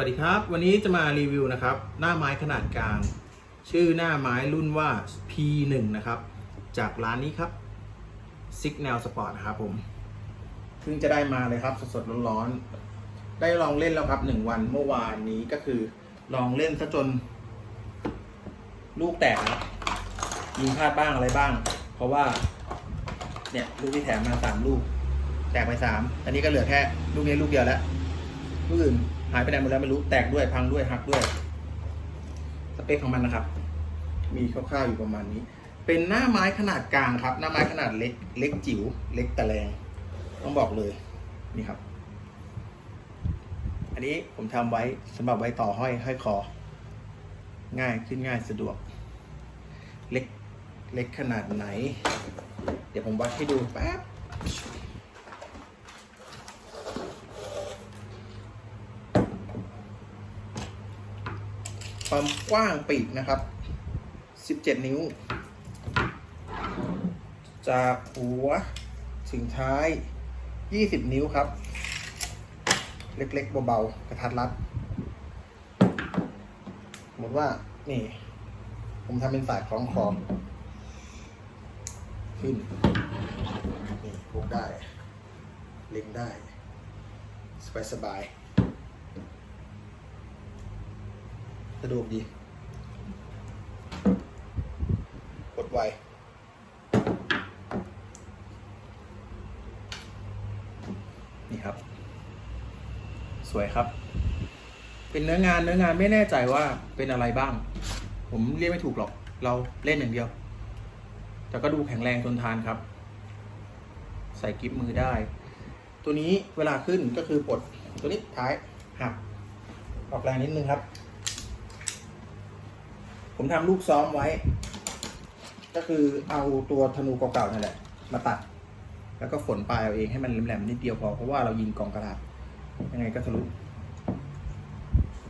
วัสดีครับ วันนี้จะมารีวิวนะครับ หน้าไม้ขนาดกลาง ชื่อหน้าไม้รุ่นว่า P1 นะครับ จากร้านนี้ครับ Signal Sport นะครับผมเพิ่งจะได้มาเลยครับ สดๆร้อนๆได้ลองเล่นแล้วครับหนึ่งวันเมื่อวานนี้ก็คือลองเล่นซะจน ลูกแตกครับยิงพลาดบ้างอะไรบ้าง เพราะว่า เนี่ยลูกที่แถมมาสามลูก แตกไปสามอันนี้ก็เหลือแค่ลูกนี้ลูกเดียวแล้วลูกอื่น หายไปไหนหมดแล้วไม่รู้แตกด้วยพังด้วยหักด้วย สเปคของมันนะครับ มีคร่าวๆอยู่ประมาณนี้ เป็นหน้าไม้ขนาดกลางครับ หน้าไม้ขนาดเล็ก เล็กจิ๋วเล็กแต่แรงต้องบอกเลยนี่ครับ อันนี้ผมทำไว้สำหรับไว้ต่อห้อยห้อยคอ ง่ายขึ้นง่ายสะดวก เล็กเล็กขนาดไหน เดี๋ยวผมวัดให้ดูแป๊บ ความกว้างปีกนะครับ 17 นิ้ว จากหัวถึงท้าย 20 นิ้วครับ เล็ก ๆ เบา ๆ กระทัดรัดสมมติว่า นี่ ผมทำเป็นสายคล้องคอขึ้น นี่พกได้ เล็งได้ สบาย ๆ สะดวกดี กดไวนี่ครับ สวยครับ เป็นเนื้องานเนื้องานไม่แน่ใจว่าเป็นอะไรบ้าง ผมเรียกไม่ถูกหรอก เราเล่นอย่างเดียว แต่ก็ดูแข็งแรงทนทานครับ ใส่กิฟมือได้ ตัวนี้เวลาขึ้นก็คือปลดตัวนี้ท้ายหักออกแรงนิดนึงครับ ผมทำลูกซ้อมไว้ ก็คือเอาตัวธนูเก่าๆนั่นแหละ มาตัด แล้วก็ฝนปลายเอาเองให้มันแหลมๆนิดเดียวพอเพราะว่าเรายิงกองกระดาษยังไงก็ทะลุ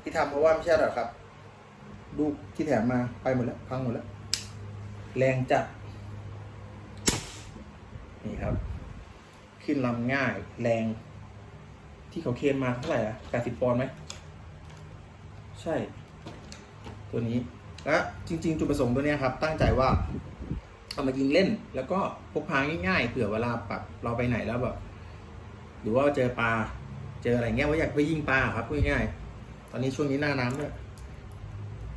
ที่ทำเพราะว่าไม่ใช่หรอกครับ ลูกที่แถมมาไปหมดแล้วพังหมดแล้ว แรงจัดนี่ครับ ขึ้นลำง่ายแรง ที่เขาเคลมมาเท่าไหร่อะแปดสิบปอนด์ไหม ใช่ ตัวนี้ และจริง ๆ จุดประสงค์ตัวนี้ครับ ตั้งใจว่าเอามายิงเล่น แล้วก็พกพาง่ายๆเผื่อเวลาแบบเราไปไหนแล้วแบบหรือว่าเจอปลาเจออะไรเงี้ยว่าอยากไปยิงปลาครับง่ายๆตอนนี้ช่วงนี้หน้าน้ำด้วย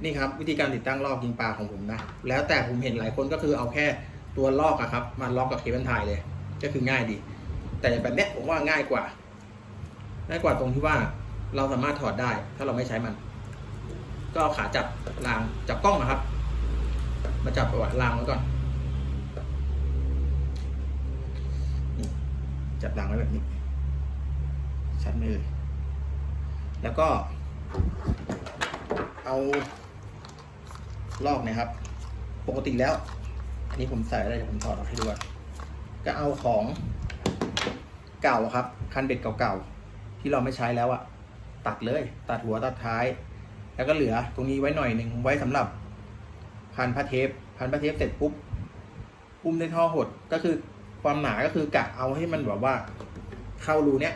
นี่ครับ วิธีการติดตั้งลอกยิงปลาของผมนะ แล้วแต่ผมเห็นหลายคนก็คือเอาแค่ตัวลอกอะครับมาล็อกกับเคเบิลไทยเลย ก็คือง่ายดี แต่แบบเนี้ยผมว่าง่ายกว่า ง่ายกว่าตรงที่ว่าเราสามารถถอดได้ ถ้าเราไม่ใช้มัน ก็ขาจับรางจับกล้องนะครับ มาจับประวัติรางไว้ก่อนจับรางไว้แบบนี้ ชัดไหมเลยแล้วก็ เอาลอกนะครับ ปกติแล้ว อันนี้ผมใส่อะไรเดี๋ยวผมถอดออกให้ดูก่อนก็เอาของเก่าครับ คันเบ็ดเก่าๆที่เราไม่ใช้แล้วอะตัดเลย ตัดหัวตัดท้าย แล้วก็เหลือตรงนี้ไว้หน่อยหนึ่งไว้สำหรับพันผ้าเทปพันผ้าเทปเสร็จปุ๊บปุ้มด้วยท่อหดก็คือความหนาก็คือกะเอาให้มันแบบว่าเข้ารูเนี้ย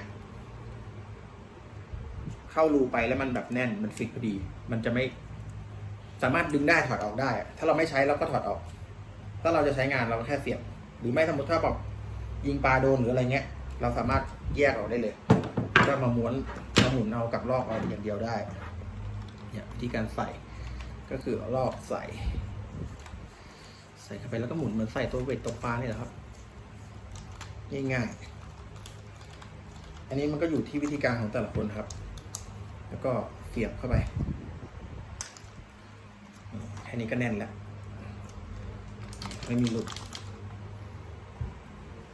เข้ารูไปแล้วมันแบบแน่นมันฟิกพอดี มันจะไม่สามารถดึงได้ถอดออกได้ ถ้าเราไม่ใช้เราก็ถอดออก ถ้าเราจะใช้งานเราก็แค่เสียบ หรือไม่สมมติถ้าแบบยิงปลาโดนหรืออะไรเงี้ย เราสามารถแยกออกได้เลย ก็มาม้วนมาหมุนเอากับลอกเอาอย่างเดียวได้ เนี่ยวิธีการใส่ก็คือเอาลอกใส่ ใส่เข้าไปแล้วก็หมุนเหมือนใส่ตัวเวทตัวปลาเนี่ยแหละครับ ง่ายๆ อันนี้มันก็อยู่ที่วิธีการของแต่ละคนครับ แล้วก็เสียบเข้าไปแค่นี้ก็แน่นแล้ว ไม่มีหลุด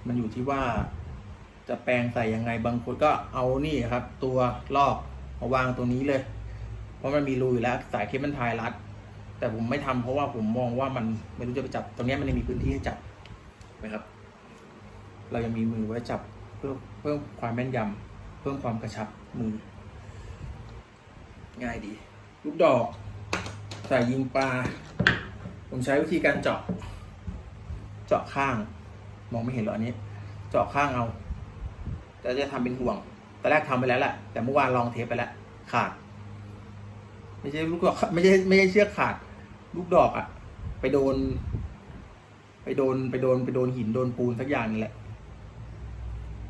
มันอยู่ที่ว่าจะแปลงใส่ยังไงบางคนก็เอานี่ครับ ตัวลอกมาวางตรงนี้เลย เพราะมันมีรูอยู่แล้วสายเคเบิลไทยรัด แต่ผมไม่ทำเพราะว่าผมมองว่ามันไม่รู้จะไปจับ ตรงนี้มันยังมีพื้นที่ให้จับนะครับ เรายังมีมือไว้จับเพิ่มเพิ่มความแม่นยำเพิ่มความกระชับมือ ง่ายดี ลูกดอกใส่ยิงปลา ผมใช้วิธีการเจาะ เจาะข้าง มองไม่เห็นหรออันนี้ เจาะข้างเอาแต่จะทำเป็นห่วงตอนแรกทำไปแล้วแหละแต่เมื่อวานลองเทปไปแล้วขาด ไม่ใช่ลูกดอกไม่ใช่ไม่ใช่เชือกขาด ลูกดอกอะไปโดน ไปโดนไปโดนไปโดนหินโดนปูนสักอย่างนี่แหละ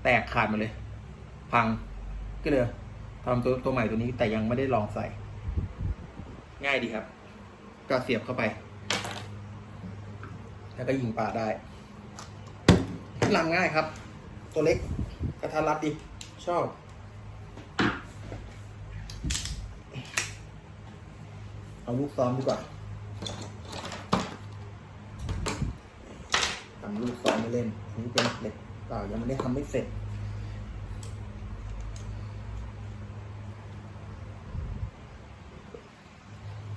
แตกขาดมาเลย พังก็เลยทำตัวตัวใหม่ตัวนี้แต่ยังไม่ได้ลองใส่ ง่ายดีครับ ก็เสียบเข้าไป แล้วก็ยิงปลาได้ลำง่ายครับ ตัวเล็กกระทัดรัดดี ชอบ เอาลูกซ้อมดีกว่าทำลูกซ้อมม่เล่นอันนี้เป็นเหล็กเปล่ายังไม่ได้ทำไม่เสร็จ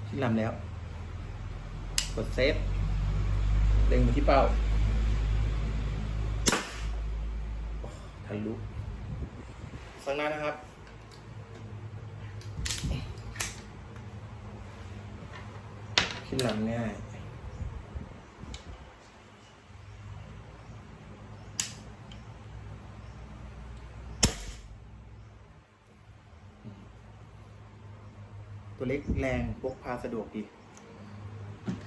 ที่ลำแล้ว กดเซฟเล็งมาที่เป้าทะลุสังหน้านะครับ ขึ้นลำง่าย ตัวเล็กแรงพกพาสะดวกดี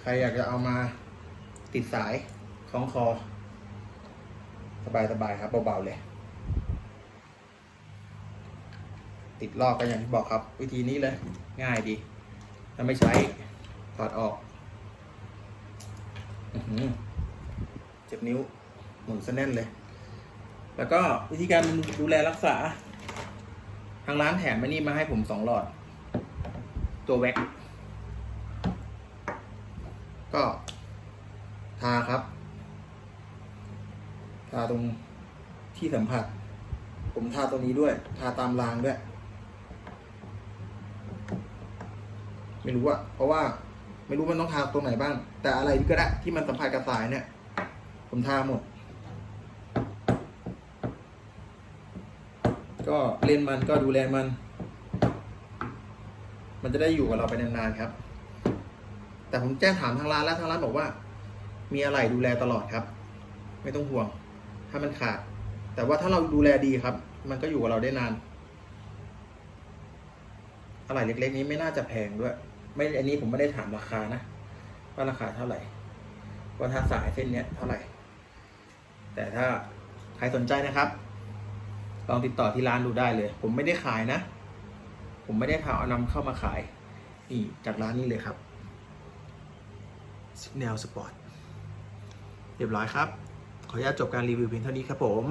ใครอยากจะเอามาติดสายคล้องคอ สบายสบายๆครับเบาๆเลย ติดลอกก็อย่างที่บอกครับ วิธีนี้เลย ง่ายดีถ้าไม่ใช้ ถอดออกอื้อหือเจ็บนิ้ว หมุนซะแน่นเลย แล้วก็วิธีการดูแลรักษา ทางร้านแถมมานี่มาให้ผมสองหลอด ตัวแว็ก ก็ ทาครับ ทาตรงที่สัมผัส ผมทาตรงนี้ด้วย ทาตามรางด้วย ไม่รู้อะเพราะว่า ไม่รู้มันต้องทาตรงไหนบ้าง แต่อะไรก็ได้ที่มันสัมผัสกับสายเนี่ย ผมทาหมด ก็เล่นมันก็ดูแลมัน มันจะได้อยู่กับเราไปนานๆครับ แต่ผมแจ้งถามทางร้านแล้วทางร้านบอกว่า มีอะไรดูแลตลอดครับ ไม่ต้องห่วง ถ้ามันขาด แต่ว่าถ้าเราดูแลดีครับ มันก็อยู่กับเราได้นานอะไรเล็ก ๆ นี้ไม่น่าจะแพงด้วย ไม่อันนี้ผมไม่ได้ถามราคานะ ว่าราคาเท่าไหร่ ว่าถ้าสายเส้นเนี้ยเท่าไหร่ แต่ถ้าใครสนใจนะครับ ลองติดต่อที่ร้านดูได้เลย ผมไม่ได้ขายนะ ผมไม่ได้ทำเอานำเข้ามาขาย นี่จากร้านนี้เลยครับ Signal Sport เรียบร้อยครับ ขออนุญาตจบการรีวิวเพียงเท่านี้ครับผม